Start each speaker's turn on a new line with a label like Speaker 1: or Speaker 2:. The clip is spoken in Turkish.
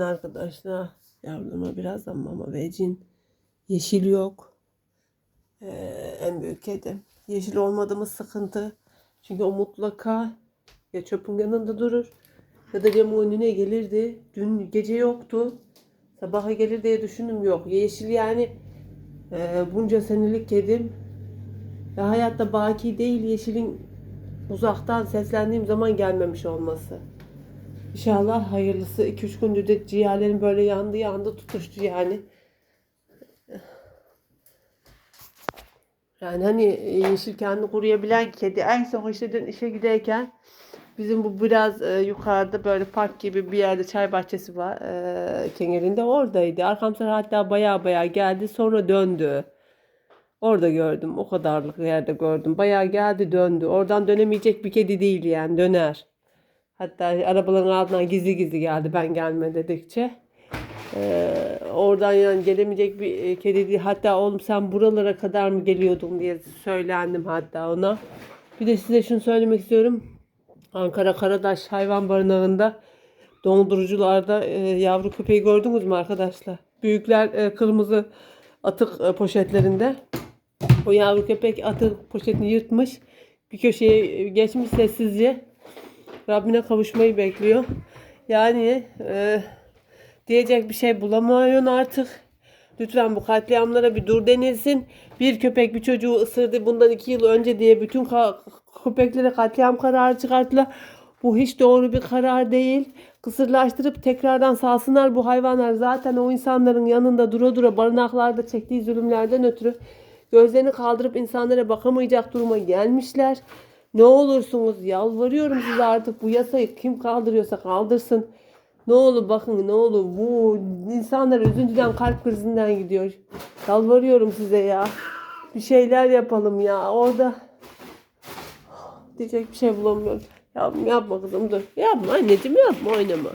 Speaker 1: Arkadaşlar yavruma birazdan mama vereceğim. Yeşil yok. Ee, en büyük kedi. Yeşil olmadı mı sıkıntı. Çünkü o mutlaka ya çöpün yanında durur ya da camın önüne gelirdi. Dün gece yoktu. Sabaha gelir diye düşündüm yok. Yeşil yani e, bunca senelik kedim. Ve hayatta baki değil yeşilin uzaktan seslendiğim zaman gelmemiş olması. İnşallah hayırlısı. 2-3 gündür de ciğerlerim böyle yandı yandı tutuştu yani. Yani hani yeşil kendi kuruyabilen kedi. En son işte dün işe giderken bizim bu biraz e, yukarıda böyle park gibi bir yerde çay bahçesi var. E, kenarında oradaydı. Arkamdan hatta baya baya geldi sonra döndü. Orada gördüm. O kadarlık yerde gördüm. Bayağı geldi döndü. Oradan dönemeyecek bir kedi değil yani döner. Hatta arabaların altından gizli gizli geldi ben gelme dedikçe. Ee, oradan yani gelemeyecek bir e, kedi değil. Hatta oğlum sen buralara kadar mı geliyordun diye söylendim hatta ona. Bir de size şunu söylemek istiyorum. Ankara Karadaş hayvan barınağında dondurucularda e, yavru köpeği gördünüz mü arkadaşlar? Büyükler e, kırmızı atık e, poşetlerinde. O yavru köpek atık poşetini yırtmış. Bir köşeye geçmiş sessizce. Rabbine kavuşmayı bekliyor. Yani e, diyecek bir şey bulamıyorsun artık. Lütfen bu katliamlara bir dur denilsin. Bir köpek bir çocuğu ısırdı bundan iki yıl önce diye bütün ka- köpeklere katliam kararı çıkarttılar. Bu hiç doğru bir karar değil. Kısırlaştırıp tekrardan salsınlar bu hayvanlar. Zaten o insanların yanında dura dura barınaklarda çektiği zulümlerden ötürü gözlerini kaldırıp insanlara bakamayacak duruma gelmişler. Ne olursunuz yalvarıyorum size artık bu yasayı kim kaldırıyorsa kaldırsın. Ne olur bakın ne olur bu insanlar üzüntüden kalp krizinden gidiyor. Yalvarıyorum size ya. Bir şeyler yapalım ya orada. Diyecek bir şey bulamıyorum. Yapma, yapma kızım dur. Yapma anneciğim yapma oynama.